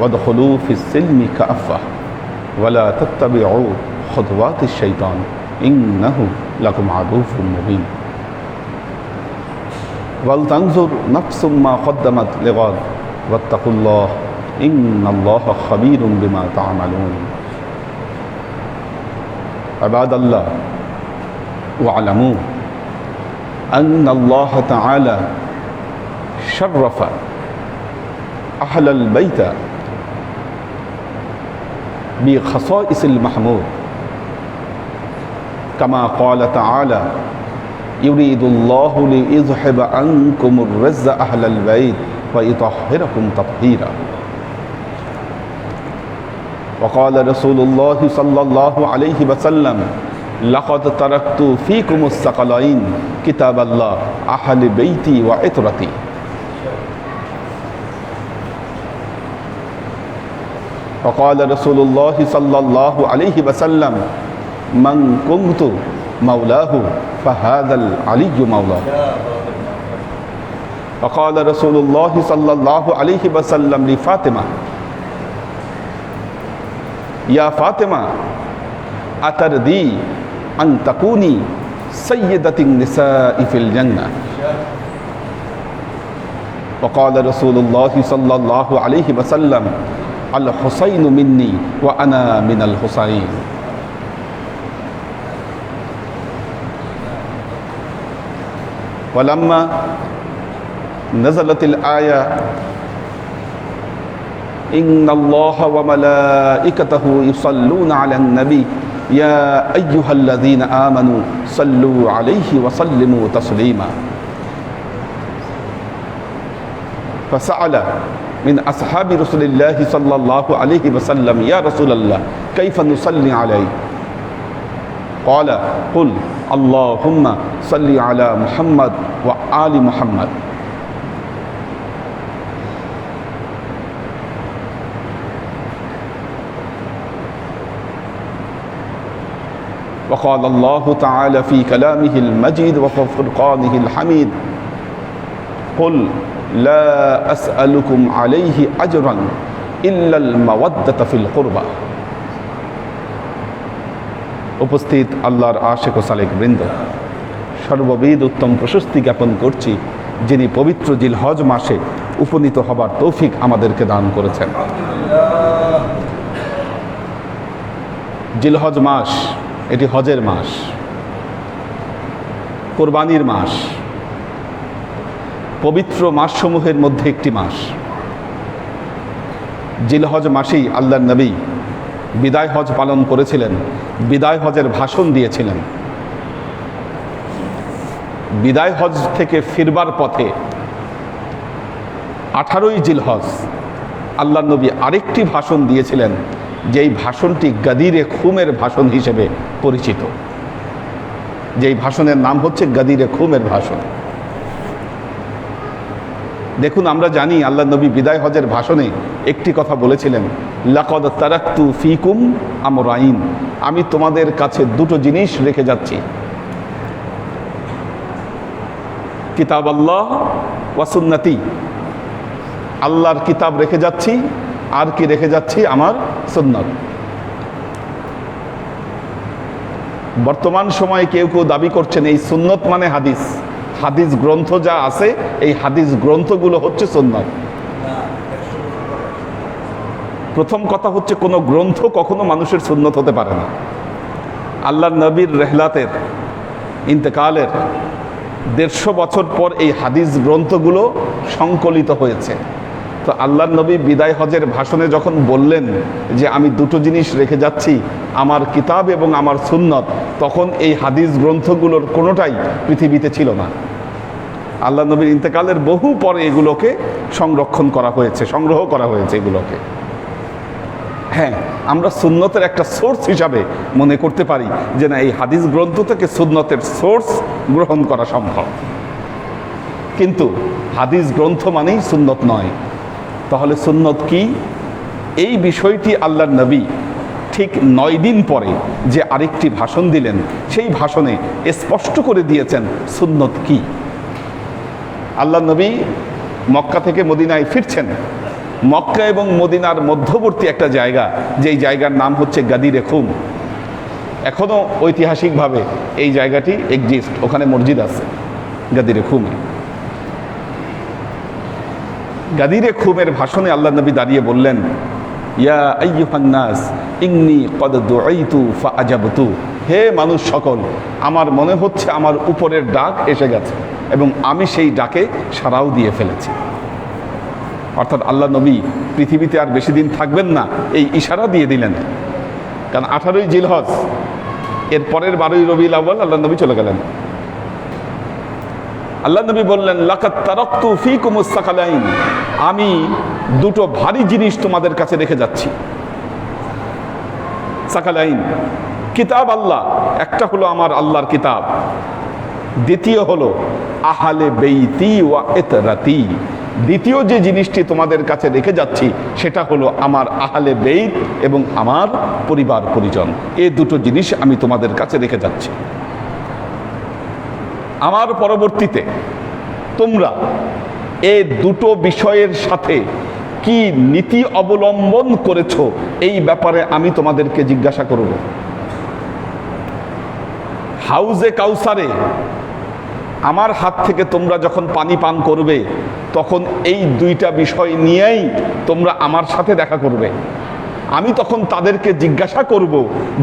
وادخلوا في السلم كأفة ولا تتبعوا خطوات الشيطان إنه لكم عدو مبين. ولتنظر نفس ما قدمت لغد واتقوا الله إن الله خبير بما تعملون. عباد الله واعلموا أن الله تعالى شرف أهل البيت بخصائص المحمود. كما قال تعالى يريد الله ليذهب عنكم الرز أهل البيت ويطهركم تطهيرا. وقال رسول الله صلى الله عليه وسلم لقد تركت فيكم الثقلين كتاب الله أهل بيتي وعطرتي وقال رسول الله صلى الله عليه وسلم من كنت مولاه فهذا العلي مولاه. وقال رسول الله صلى الله عليه وسلم لفاطمة يا فاطمة أتردي أن تكوني سيدة النساء في الجنة. وقال رسول الله صلى الله عليه وسلم الحسين مني وأنا من الحسين. ولما نزلت الآية إن الله وملائكته يصلون على النبي يا أيها الذين آمنوا صلوا عليه وسلموا تسليما. فسأل من أصحاب رسول الله صلى الله عليه وسلم يا رسول الله كيف نصلي عليه قال قل اللهم صل على محمد وآل محمد. وقال الله تعالى في كلامه المجيد وفي فرقانه الحميد قل লা আসআলুকুম আলাইহি আজরান ইল্লাল মাওয়াদ্দাতা ফিল উপস্থিত আল্লাহর আশেক ও সালেক বৃন্দ সর্ববিদ উত্তম প্রশস্তি জ্ঞাপন করছি যিনি পবিত্র জিল হজ মাসে উপনীত হবার তৌফিক আমাদেরকে দান করেছেন। জিলহজ মাস, এটি হজের মাস, কোরবানির মাস পবিত্র মাসসমূহের মধ্যে একটি মাস। জিলহজ মাসেই আল্লাহ নবী বিদায় হজ পালন করেছিলেন, বিদায় হজের ভাষণ দিয়েছিলেন। বিদায় হজ থেকে ফিরবার পথে আঠারোই জিলহজ আল্লাহ নবী আরেকটি ভাষণ দিয়েছিলেন, যেই ভাষণটি গাদিরে খুমের ভাষণ হিসেবে পরিচিত। যেই ভাষণের নাম হচ্ছে গাদিরে খুমের ভাষণ। দেখুন, আমরা জানি আল্লাহ নবী বিদায় হজের ভাষণে একটি কথা বলেছিলেন, লাকদ তারাক্তু ফিকুম আমরাইন। আমি তোমাদের কাছে দুটো জিনিস রেখে যাচ্ছি। কিতাব আল্লাহ ওয়াসুন্নতি আল্লাহর কিতাব রেখে যাচ্ছি, আর কি রেখে যাচ্ছি? আমার সুন্নত। বর্তমান সময়ে কেউ কেউ দাবি করছেন, এই সুন্নত মানে হাদিস। হাদিস গ্রন্থ যা আছে, এই হাদিস গ্রন্থগুলো হচ্ছে সুন্নত। প্রথম কথা হচ্ছে কোনো গ্রন্থ কখনো মানুষের সুন্নত হতে পারে না। আল্লাহ নবীর রেহলাতের, ইন্তেকালের দেড়শো বছর পর এই হাদিস গ্রন্থগুলো সংকলিত হয়েছে। তো আল্লাহ নবী বিদায় হজের ভাষণে যখন বললেন যে আমি দুটো জিনিস রেখে যাচ্ছি, আমার কিতাব এবং আমার সুন্নত, তখন এই হাদিস গ্রন্থগুলোর কোনোটাই পৃথিবীতে ছিল না। আল্লাহ নবীর ইন্তেকালের বহু পরে এগুলোকে সংরক্ষণ করা হয়েছে, সংগ্রহ করা হয়েছে এগুলোকে। হ্যাঁ আমরা সুন্নতের একটা সোর্স হিসাবে মনে করতে পারি যে না, এই হাদিস গ্রন্থ থেকে সুন্নতের সোর্স গ্রহণ করা সম্ভব। কিন্তু হাদিস গ্রন্থ মানেই সুন্নত নয়। তাহলে সুন্নত কি? এই বিষয়টি আল্লাহ নবী ঠিক নয় দিন পরে যে আরেকটি ভাষণ দিলেন, সেই ভাষণে স্পষ্ট করে দিয়েছেন সুন্নত কি। আল্লাহ নবী মক্কা থেকে মদিনায় ফিরছেন। মক্কা এবং মদিনার মধ্যবর্তী একটা জায়গা, যেই জায়গার নাম হচ্ছে গাদিরে খুম। এখনও ঐতিহাসিকভাবে এই জায়গাটি এক্সিস্ট ওখানে মসজিদ আছে, গাদিরে খুমে। গাদিরে খুমের ভাষণে আল্লাহ নবী দাঁড়িয়ে বললেন, ইয়া আইয়ুহান্নাস ইন্নি কদ দুআইতু ফাআজাবতু। হে মানুষ সকল, আমার মনে হচ্ছে আমার উপরের ডাক এসে গেছে। এবং আমি সেই ডাকে সারাও দিয়ে ফেলেছি। অর্থাৎ আল্লাহ নবী পৃথিবীতে আর বেশি দিন থাকবেন না, এই ইশারা দিয়ে দিলেন। কারণ আঠারোই জিলহজ, এর পরের বারোই রবি আউ্বাল আল্লাহ নবী চলে গেলেন। আল্লাহ নবী বললেন সাকালাইন। আমি দুটো ভারী জিনিস তোমাদের কাছে রেখে যাচ্ছি। সাকালাইন, কিতাব আল্লাহ, একটা হলো আমার আল্লাহর কিতাব। দ্বিতীয় হলো আহালে বেইতি ওয়া এতরাতি দ্বিতীয় যে জিনিসটি তোমাদের কাছে রেখে যাচ্ছি, সেটা হলো আমার আহালে বেইত এবং আমার পরিবার পরিজন। এই দুটো জিনিস আমি তোমাদের কাছে রেখে যাচ্ছি। আমার পরবর্তীতে তোমরা এই দুটো বিষয়ের সাথে কি নীতি অবলম্বন করেছ, এই ব্যাপারে আমি তোমাদেরকে জিজ্ঞাসা করব। হাউজে কাউসারে আমার হাত থেকে তোমরা যখন পানি পান করবে, তখন এই দুইটা বিষয় নিয়েই তোমরা আমার সাথে দেখা করবে। আমি তখন তাদেরকে জিজ্ঞাসা করব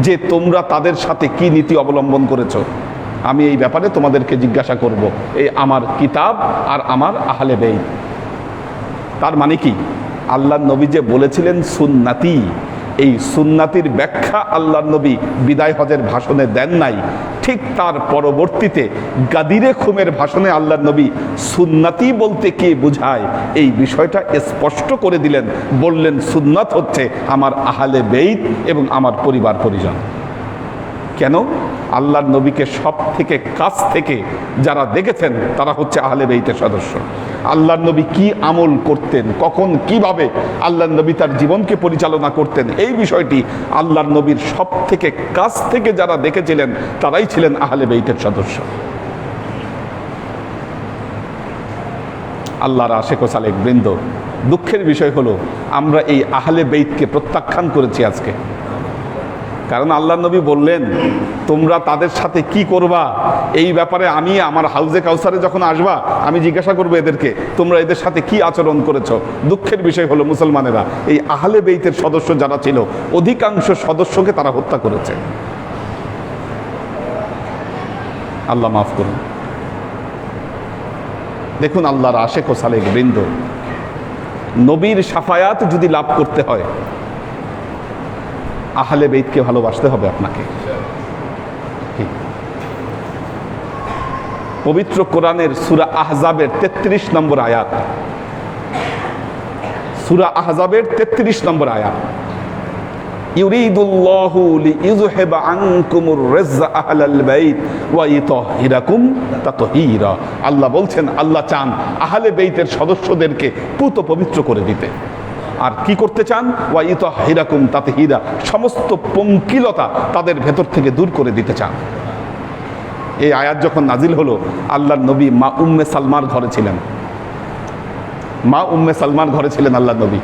যে তোমরা তাদের সাথে কি নীতি অবলম্বন করেছ। আমি এই ব্যাপারে তোমাদেরকে জিজ্ঞাসা করব, এই আমার কিতাব আর আমার আহলে বেই তার মানে কি? আল্লাহ নবী যে বলেছিলেন, সুন্নাতি এই সুন্নাতির ব্যাখ্যা আল্লাহ নবী বিদায় হজের ভাষণে দেন নাই। ঠিক তার পরবর্তীতে গাদিরে খুমের ভাষণে আল্লাহ নবী সুন্নাতি বলতে কে বুঝায়? এই বিষয়টা স্পষ্ট করে দিলেন, বললেন, সুন্নাত হচ্ছে আমার আহালে বেইত এবং আমার পরিবার পরিজন কেন? আল্লাহর নবীকে সব থেকে কাছ থেকে যারা দেখেছেন, তারা হচ্ছে আহলে বেইতের সদস্য। আল্লাহর নবী কি আমল করতেন, কখন, কীভাবে আল্লাহর নবী তার জীবনকে পরিচালনা করতেন, এই বিষয়টি আল্লাহর নবীর সব থেকে কাছ থেকে যারা দেখেছিলেন, তারাই ছিলেন আহলে বেইতের সদস্য। আল্লাহর আশেক সালেক বৃন্দ, দুঃখের বিষয় হলো, আমরা এই আহলে বেইতকে প্রত্যাখ্যান করেছি আজকে। কারণ আল্লাহ নবী বললেন, তোমরা তাদের সাথে কি করবা? এই ব্যাপারে আমি আমার হাউজে কাউসারে যখন আসবা, আমি জিজ্ঞাসা করব এদেরকে, তোমরা এদের সাথে কি আচরণ করেছ? দুঃখের বিষয় হলো মুসলমানেরা, এই আহলে বেইতের সদস্য যারা ছিল, অধিকাংশ সদস্যকে তারা হত্যা করেছে। আল্লাহ মাফ করুন। দেখুন আল্লাহর আশেক ও সালেক বৃন্দ, নবীর সাফায়াত যদি লাভ করতে হয় আহলে বেইতকে ভালোবাসতে হবে আপনাকে। পবিত্র কোরআনের সুরা আহজাবের ৩৩ নম্বর আয়াত। সুরা আহজাবের ৩৩ নম্বর আয়াত। আল্লাহ বলছেন, আল্লাহ চান আহলে বেইতের সদস্যদেরকে পুত পবিত্র করে দিতে। আর কি করতে চান? ওয়া তাতে তাতহীরা সমস্ত পঙ্কিলতা তাদের ভেতর থেকে দূর করে দিতে চান। এই আয়াত যখন নাজিল হলো, আল্লাহর নবী মা উম্মে সালমার ঘরে ছিলেন। মা উম্মে সালমার ঘরে ছিলেন আল্লাহ নবী।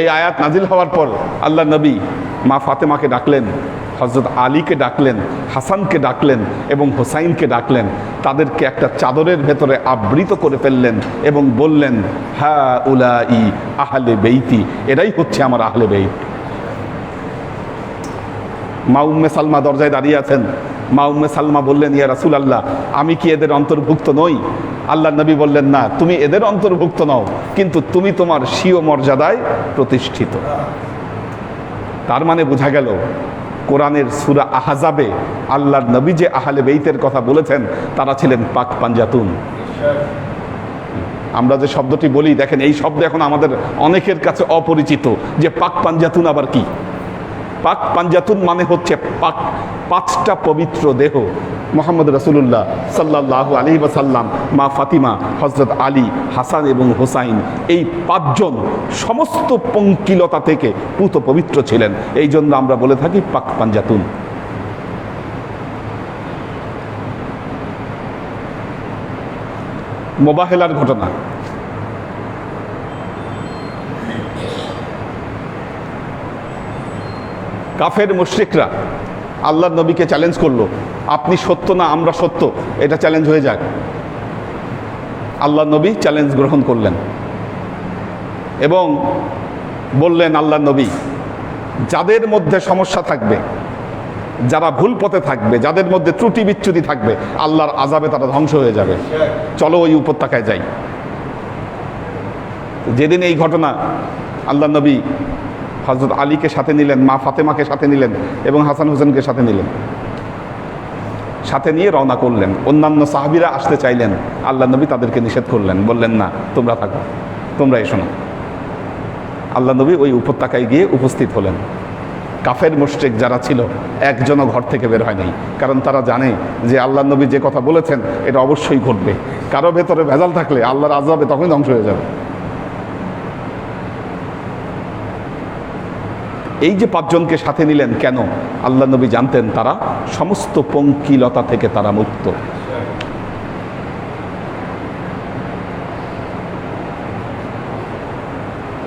এই আয়াত নাজিল হওয়ার পর আল্লাহ নবী মা ফাতেমাকে ডাকলেন হজরত আলীকে ডাকলেন, হাসানকে ডাকলেন এবং হোসাইনকে ডাকলেন। তাদেরকে একটা চাদরের ভেতরে আবৃত করে ফেললেন এবং বললেন হ্যাঁ উলা ই আহলে বেইতি, এরাই হচ্ছে আমার আহলে বেইত। মা উম্মে সালমা দরজায় দাঁড়িয়ে আছেন। মা উম্মে সালমা বললেন, ইয়া রাসুল আল্লাহ আমি কি এদের অন্তর্ভুক্ত নই? আল্লাহ নবী বললেন, না, তুমি এদের অন্তর্ভুক্ত নও, কিন্তু তুমি তোমার স্বীয় মর্যাদায় প্রতিষ্ঠিত। তার মানে বোঝা গেল কোরআনের সুরা আহাজাবে আল্লাহর নবী যে আহলে বেইতের কথা বলেছেন, তারা ছিলেন পাক পাঞ্জাতুন। আমরা যে শব্দটি বলি, দেখেন এই শব্দ এখন আমাদের অনেকের কাছে অপরিচিত, যে পাক পাঞ্জাতুন আবার কি? পাক পাঞ্জাতুন মানে হচ্ছে পাক, পাঁচটা পবিত্র দেহ। মোহাম্মদ রসুল্লাহ সাল্লাহ আলী সাল্লাম মা ফাতিমা হজরত আলী, হাসান এবং হোসাইন, এই পাঁচজন সমস্ত পঙ্কিলতা থেকে পুত পবিত্র ছিলেন। এই জন্য আমরা বলে থাকি পাক পাঞ্জাতুন। মোবাহেলার ঘটনা। কাফের মুশরিকরা আল্লাহ নবীকে চ্যালেঞ্জ করল। আপনি সত্য না আমরা সত্য? এটা চ্যালেঞ্জ হয়ে যাক। আল্লাহ নবী চ্যালেঞ্জ গ্রহণ করলেন। এবং বললেন আল্লাহ নবী, যাদের মধ্যে সমস্যা থাকবে, যারা ভুল পথে থাকবে, যাদের মধ্যে ত্রুটি বিচ্যুতি থাকবে, আল্লাহর আজাবে তারা ধ্বংস হয়ে যাবে। চলো ওই উপত্যকায় যাই। যেদিন এই ঘটনা আল্লাহ নবী হজরত আলীকে সাথে নিলেন, মা ফাতেমাকে সাথে নিলেন এবং হাসান হোসেনকে সাথে নিলেন। সাথে নিয়ে রওনা করলেন। অন্যান্য সাহাবিরা আসতে চাইলেন। আল্লাহ নবী তাদেরকে নিষেধ করলেন। বললেন, না, তোমরা থাকো। তোমরা এসো না। আল্লাহ নবী ওই উপত্যকায় গিয়ে উপস্থিত হলেন। কাফের মুশরিক যারা ছিল, একজনও ঘর থেকে বের হয় নাই কারণ তারা জানে যে আল্লাহ নবী যে কথা বলেছেন, এটা অবশ্যই ঘটবে। কারও ভেতরে ভেজাল থাকলে আল্লাহর আজাবে তখনই ধ্বংস হয়ে যাবে। এই যে পাঁচজনকে সাথে নিলেন কেন? আল্লাহ নবী জানতেন তারা সমস্ত পঙ্কিলতা থেকে তারা মুক্ত।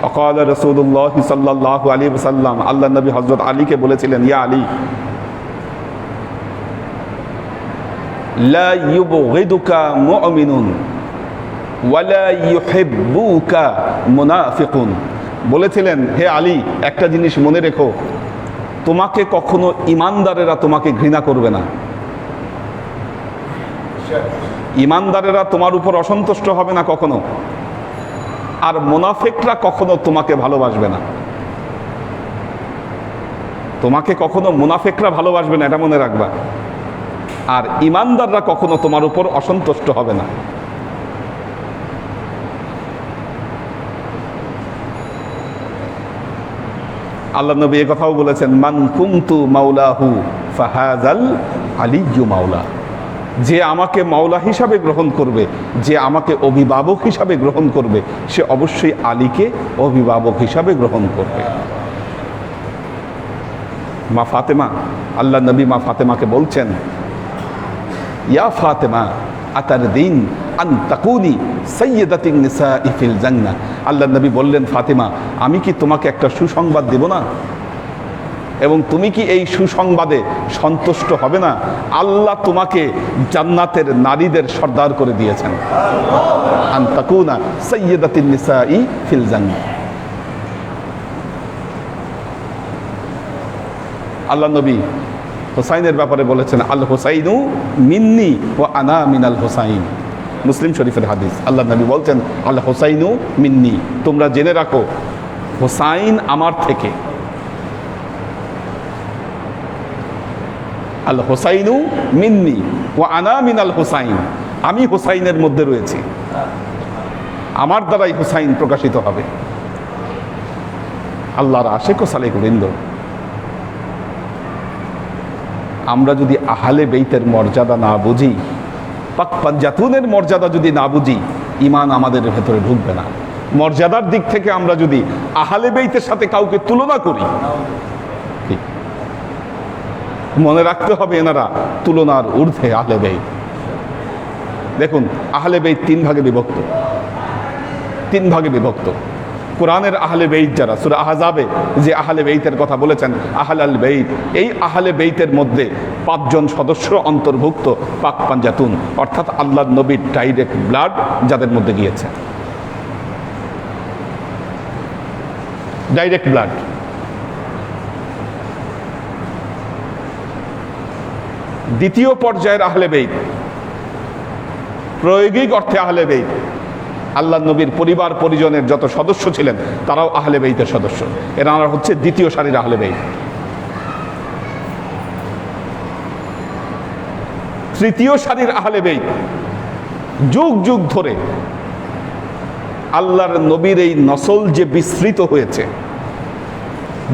অকাল রসুল্লাহ সাল্লাহ আলী সাল্লাম আল্লাহ নবী হজরত আলীকে বলেছিলেন, ইয়া আলী, লা ইউবগিদুকা মুমিনুন ওয়ালা ইউহিব্বুকা মুনাফিকুন। বলেছিলেন, হে আলী, একটা জিনিস মনে রেখো। তোমাকে কখনো ইমানদারেরা তোমাকে ঘৃণা করবে না। ইমানদারেরা তোমার উপর অসন্তুষ্ট হবে না কখনো। আর মোনাফেকরা কখনো তোমাকে ভালোবাসবে না। তোমাকে কখনো মুনাফেকরা ভালোবাসবে না, এটা মনে রাখবা। আর ইমানদাররা কখনো তোমার উপর অসন্তুষ্ট হবে না। আল্লাহ নবী এ কথাও বলেছেন, মান কুমতু মাওলাহু ফাহাজাল আলিজু মাওলা। যে আমাকে মাওলা হিসাবে গ্রহণ করবে, যে আমাকে অভিভাবক হিসাবে গ্রহণ করবে, সে অবশ্যই আলীকে অভিভাবক হিসাবে গ্রহণ করবে। মা ফাতেমা, আল্লাহ নবী মা ফাতেমাকে বলছেন, ইয়া ফাতেমা, আতার দিন আন তাকুনি সৈয়দাতিন নিসা ইফিল জান্না আল্লাহ নবী বললেন, ফাতেমা, আমি কি তোমাকে একটা সুসংবাদ দেব না? এবং তুমি কি এই সুসংবাদে সন্তুষ্ট হবে না? আল্লাহ তোমাকে জান্নাতের নারীদের সর্দার করে দিয়েছেন। আন তাকুনা সৈয়দাতিন নিসা ই ফিল আল্লাহ নবী হোসাইনের ব্যাপারে বলেছেন, আল হোসাইনু মিন্নি ও আনা মিনাল হোসাইন। মুসলিম শরীফের হাদিস। আল্লাহ নবী বলছেন, আল হোসাইনু মিন্নি। তোমরা জেনে রাখো, হোসাইন আমার থেকে। আল হোসাইনু মিন্নি ও আনা মিনাল হোসাইন। আমি হোসাইনের মধ্যে রয়েছি। আমার দ্বারাই হোসাইন প্রকাশিত হবে। আল্লাহর আশেক ও সালেক বৃন্দ আমরা যদি আহালে বেইতের মর্যাদা না বুঝি পাক পাঞ্জাতুনের মর্যাদা যদি না বুঝি ইমান আমাদের ভেতরে ঢুকবে না। মর্যাদার দিক থেকে আমরা যদি আহালে বেইতের সাথে কাউকে তুলনা করি। মনে রাখতে হবে এনারা তুলনার ঊর্ধ্বে আহলে বেইত। দেখুন, আহলে বেইত তিন ভাগে বিভক্ত। তিন ভাগে বিভক্ত। কোরআনের আহলে বেইত যারা, সুরা আহজাবে যে আহলে বেইতের কথা বলেছেন আহল আল বেইত, এই আহলে বেইতের মধ্যে পাঁচজন সদস্য অন্তর্ভুক্ত পাক পাঞ্জাতুন, অর্থাৎ আল্লাহ নবীর ডাইরেক্ট ব্লাড যাদের মধ্যে গিয়েছে। Direct blood. দ্বিতীয় পর্যায়ের আহলে বেইত, প্রয়োগিক অর্থে আহলে বেইত। আল্লাহ নবীর পরিবার পরিজনের যত সদস্য ছিলেন, তারাও আহলে বেইতের সদস্য। এনারা হচ্ছে দ্বিতীয় সারির আহলে বেইত। তৃতীয় সারির আহলে বেইত। যুগ যুগ ধরে আল্লাহর নবীর এই নসল যে বিস্তৃত হয়েছে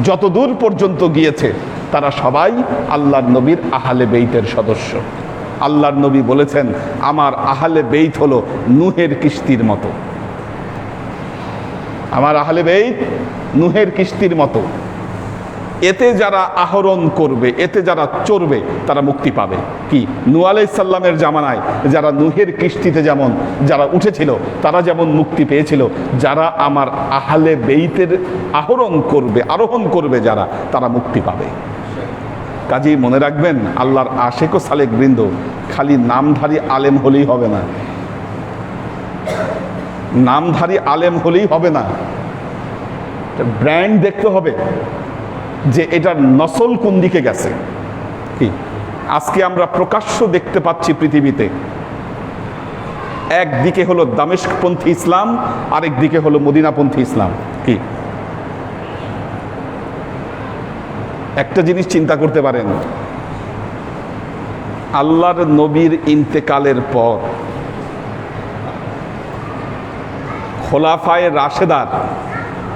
যত দূর পর্যন্ত গিয়েছে, তারা সবাই আল্লাহর নবীর আহলে বেইতের সদস্য। আল্লাহর নবী বলেছেন, আমার আহলে বেইত হলো নুহের কিস্তির মতো। আমার আহলে বেইত নুহের কিস্তির মতো। এতে যারা আহরণ করবে, এতে যারা চড়বে, তারা মুক্তি পাবে। কি? নু আলাইসাল্লামের জামানায় যারা নুহের কিস্তিতে যেমন যারা উঠেছিল, তারা যেমন মুক্তি পেয়েছিল। যারা আমার আহলে বেইতের আহরণ করবে, আরোহণ করবে যারা, তারা মুক্তি পাবে। কাজেই মনে রাখবেন, আল্লাহর আশেক ও সালেক বৃন্দ, খালি নামধারী আলেম হলেই হবে না। নামধারী আলেম হলেই হবে না। ব্র্যান্ড দেখতে হবে যে এটার নসল কোন দিকে গেছে। কি? আজকে আমরা প্রকাশ্য দেখতে পাচ্ছি পৃথিবীতে। একদিকে হলো দামেশকপন্থী ইসলাম আরেক দিকে হলো মদিনাপন্থী ইসলাম। কি? একটা জিনিস চিন্তা করতে পারেন। আল্লাহর নবীর ইন্তেকালের পর খোলাফায় রাশেদার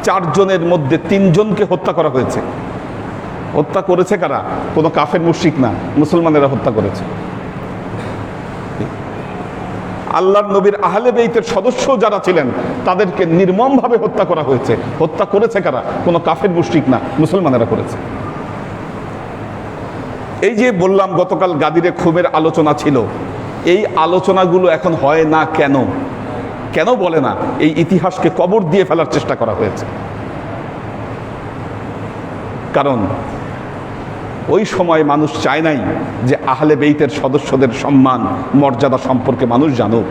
চারজনের মধ্যে তিনজনকে হত্যা করা হয়েছে। হত্যা করেছে কারা? কোনো কাফের মুশ্রিক না, মুসলমানেরা হত্যা করেছে। আল্লাহর নবীর আহলে বেইতের সদস্য যারা ছিলেন, তাদেরকে নির্মমভাবে হত্যা করা হয়েছে। হত্যা করেছে কারা? কোনো কাফের মুশ্রিক না, মুসলমানেরা করেছে। এই যে বললাম, গতকাল গাদিরে খুবের আলোচনা ছিল। এই আলোচনাগুলো এখন হয় না কেন? কেন বলে না? এই ইতিহাসকে কবর দিয়ে ফেলার চেষ্টা করা হয়েছে। কারণ, ওই সময় মানুষ চায় নাই যে আহলে বেইতের সদস্যদের সম্মান, মর্যাদা সম্পর্কে মানুষ জানুক।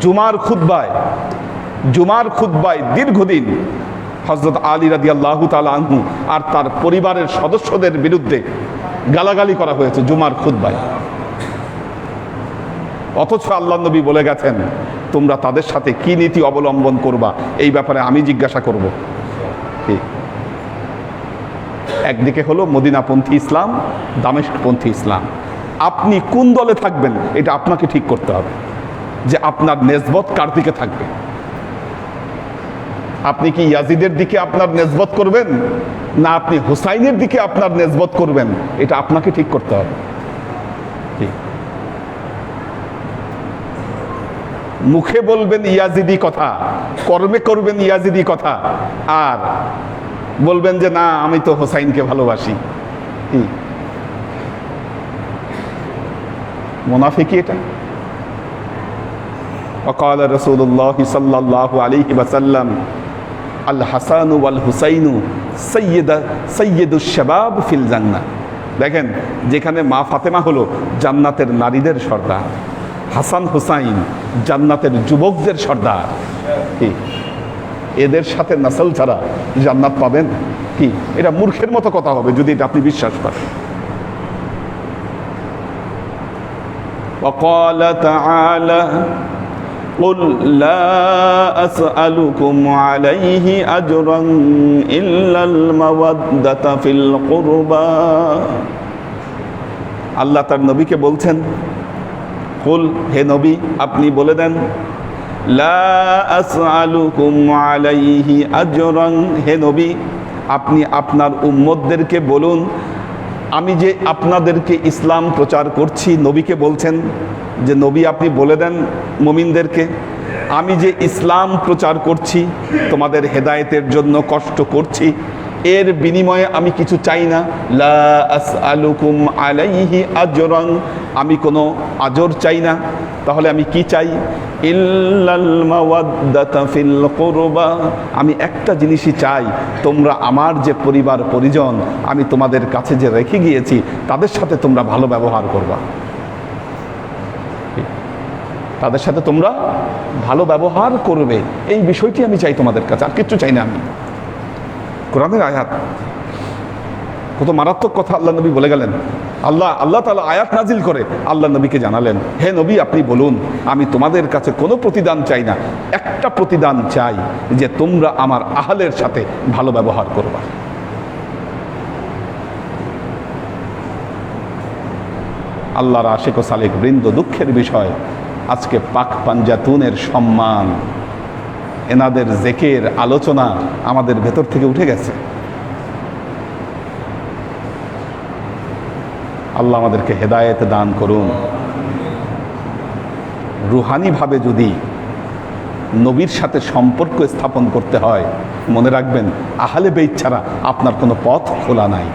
জুমার খুদ্বায় জুমার খুদ্বায় দীর্ঘদিন হজরত আলী রাদি আল্লাহ আনহু আর তার পরিবারের সদস্যদের বিরুদ্ধে গালাগালি করা হয়েছে জুমার খুদ্বায় অথচ আল্লাহ নবী বলে গেছেন, তোমরা তাদের সাথে কি নীতি অবলম্বন করবা? এই ব্যাপারে আমি জিজ্ঞাসা করব। একদিকে হলো মদিনাপন্থী ইসলাম, দামেশকপন্থী ইসলাম। আপনি কোন দলে থাকবেন, এটা আপনাকে ঠিক করতে হবে যে আপনার নেজবত কার দিকে থাকবে? আপনি কি ইয়াজিদের দিকে আপনার নেসবত করবেন না আপনি হুসাইনের দিকে আপনার নেসবত করবেন এটা আপনাকে ঠিক করতে হবে ঠিক মুখে বলবেন ইয়াজিদি কথা কর্মে করবেন ইয়াজিদি কথা আর বলবেন যে না আমি তো হোসাইনকে ভালোবাসি কি মুনাফিকি এটা وقال رسول الله صلى الله عليه وسلم الحسن والحسين سيد سيد الشباب في الجنة দেখেন যেখানে মা ফাতেমা হলো জান্নাতের নারীদের সর্দার হাসান হুসাইন জান্নাতের যুবকদের সর্দার কি এদের সাথে নাসল ছাড়া জান্নাত পাবেন কি এটা মূর্খের মতো কথা হবে যদি এটা আপনি বিশ্বাস করেন وقال تعالى قل لا أسألكم عليه أجرا إلا المودة في القربى আল্লাহ তার নবীকে বলছেন কুল হে নবী আপনি বলে দেন লা আসআলুকুম আলাইহি আজরান হে নবী আপনি আপনার উম্মতদেরকে বলুন আমি যে আপনাদেরকে ইসলাম প্রচার করছি, নবীকে বলছেন যে, নবী, আপনি বলে দেন মমিনদেরকে, আমি যে ইসলাম প্রচার করছি, তোমাদের হেদায়েতের জন্য কষ্ট করছি এর বিনিময়ে আমি কিছু চাই না। লা আলাইহি আজরান। আমি কোনো আজর চাই না। তাহলে আমি কি চাই? ফিল কুরবা। আমি একটা জিনিসই চাই, তোমরা আমার যে পরিবার পরিজন, আমি তোমাদের কাছে যে রেখে গিয়েছি, তাদের সাথে তোমরা ভালো ব্যবহার করবা। তাদের সাথে তোমরা ভালো ব্যবহার করবে। এই বিষয়টি আমি চাই তোমাদের কাছে, আর কিচ্ছু চাই না আমি। কোরআনের আয়াত। কত মারাত্মক কথা আল্লাহ নবী বলে গেলেন। আল্লাহ আল্লাহ তালা আয়াত নাজিল করে আল্লাহ নবীকে জানালেন, হে নবী, আপনি বলুন, আমি তোমাদের কাছে কোনো প্রতিদান চাই না। একটা প্রতিদান চাই যে তোমরা আমার আহালের সাথে ভালো ব্যবহার করবা। আল্লাহর আশেক সালেক বৃন্দ দুঃখের বিষয়, আজকে পাক পাঞ্জাতুনের সম্মান। এনাদের জেকের আলোচনা আমাদের ভেতর থেকে উঠে গেছে। আল্লাহ আমাদেরকে হেদায়েত দান করুন। রুহানিভাবে যদি নবীর সাথে সম্পর্ক স্থাপন করতে হয়, মনে রাখবেন, আহলে বেইত ছাড়া আপনার কোনো পথ খোলা নাই।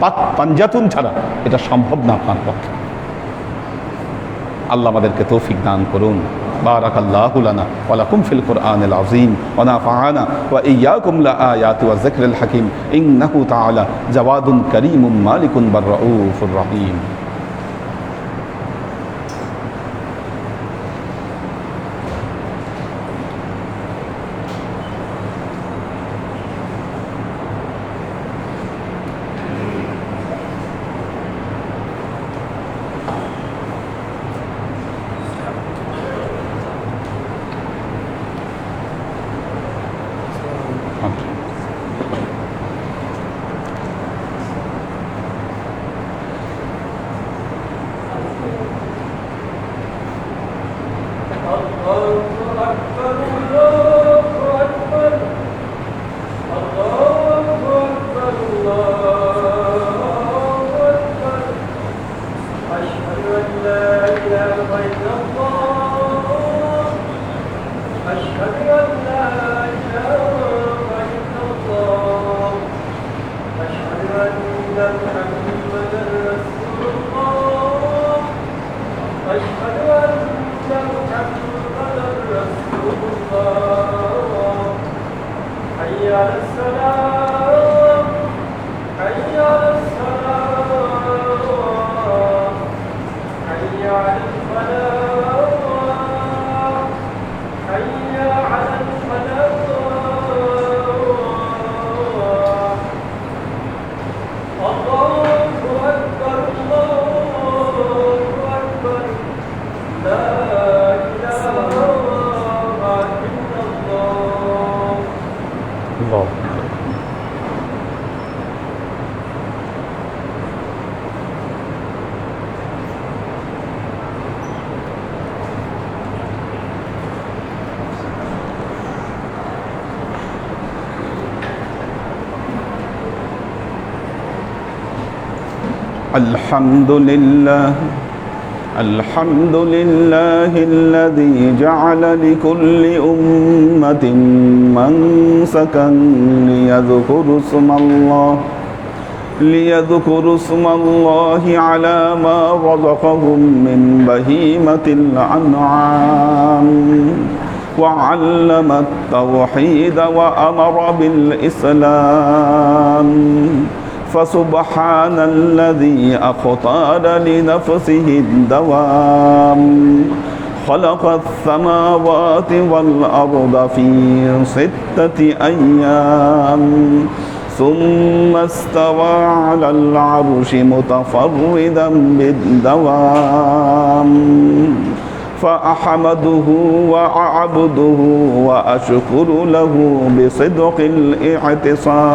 পাক পাঞ্জাতুন ছাড়া এটা সম্ভব না আপনার পক্ষে আল্লাহ আমাদেরকে তৌফিক দান করুন। بارك الله لنا ولكم في القرآن العظيم ونفعنا وإياكم لآيات والذكر الحكيم إنه تعالى جواد كريم مالك بالرؤوف الرحيم الله الحمد لله الحمد لله الذي جعل لكل أمة منسكا ليذكروا اسم الله ليذكروا اسم الله على ما رزقهم من بهيمة الأنعام وعلم التوحيد وأمر بالإسلام. فسبحان الذي أختار لنفسه الدوام. خلق السماوات والأرض في ستة أيام. ثم استوى على العرش متفردا بالدوام. فأحمده وأعبده وأشكر له بصدق الاعتصام.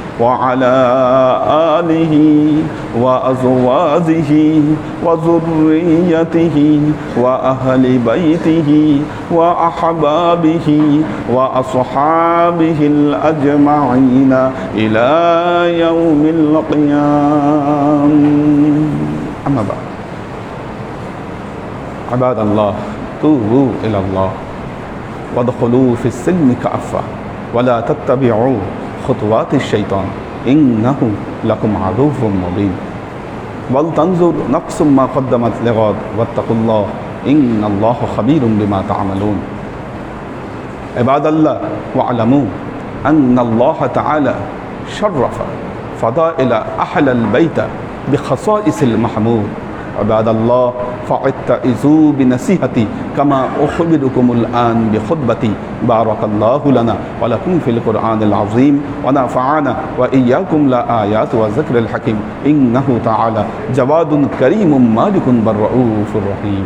وعلى آله وأزواجه وذريته وأهل بيته وأحبابه وأصحابه الأجمعين إلى يوم القيام. أما بعد. عباد الله توبوا إلى الله. وادخلوا في السلم كافة ولا تتبعوا خطوات الشيطان. إنه لكم عدو مبين. ولتنظر نفس ما قدمت لغد واتقوا الله إن الله خبير بما تعملون. عباد الله واعلموا أن الله تعالى شرف فضائل أهل البيت بخصائص المحمود. عباد الله فاتعظوا بنصيحتي كما أخبركم الآن بخطبتي. بارك الله لنا ولكم في القرآن العظيم ونفعنا وإياكم لآيات وذكر الحكيم. إنه تعالى جواد كريم مالك بالرؤوف الرحيم.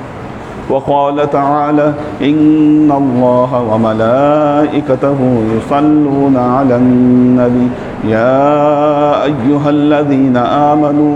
وقال تعالى إن الله وملائكته يصلون على النبي. يا أيها الذين آمنوا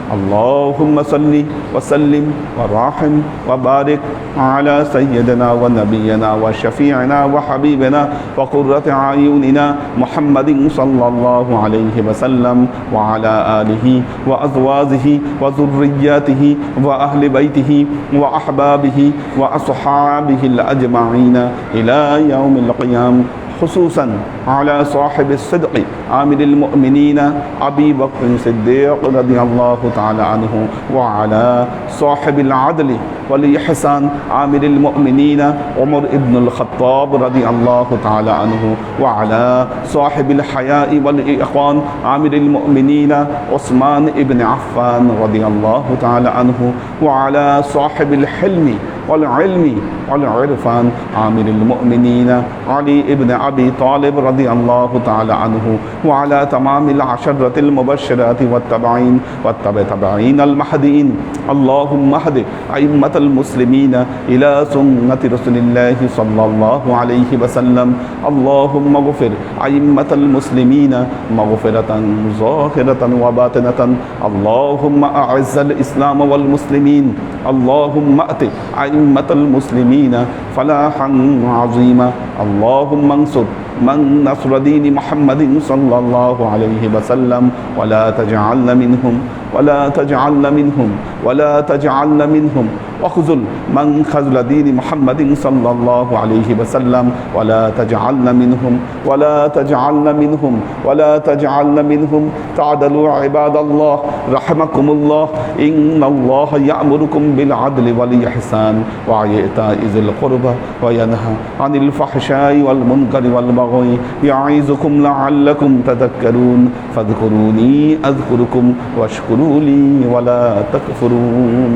اللهم صل وسلم وراحم وبارك على سيدنا ونبينا وشفيعنا وحبيبنا وقرة أعيننا محمد صلى الله عليه وسلم وعلى آله وأزواجه وذرياته وأهل بيته وأحبابه وأصحابه الأجمعين إلى يوم القيامة خصوصا على صاحب الصدق. عامل المؤمنين أبي بكر الصديق رضي الله تعالى عنه وعلى صاحب العدل والإحسان عامل المؤمنين عمر بن الخطاب رضي الله تعالى عنه وعلى صاحب الحياء والإخوان عامل المؤمنين عثمان بن عفان رضي الله تعالى عنه وعلى صاحب الحلم والعلم والعرفان عامل المؤمنين علي بن أبي طالب رضي الله تعالى عنه وعلى تمام العشرة المبشرات والتبعين والتبع تبعين المهديين اللهم اهد أئمة المسلمين إلى سنة رسول الله صلى الله عليه وسلم اللهم اغفر أئمة المسلمين مغفرة ظاهرة وباطنة اللهم أعز الإسلام والمسلمين اللهم أت أئمة المسلمين فلاحا عظيما اللهم انصر من نصر دين محمد صلى الله عليه وسلم ولا تجعلن منهم ولا تجعلن منهم ولا تجعلن منهم. واخذل من خذل دين محمد صلى الله عليه وسلم. ولا تجعلن منهم ولا تجعلن منهم ولا تجعلن منهم. تعدلوا عباد الله رحمكم الله. إن الله يأمركم بالعدل والإحسان وإيتاء ذي القربى وينهى عن الفحشاء والمنكر والبغي يعظكم لعلكم تذكرون. فاذكروني أذكركم واشكروا لي ولا تكفرون.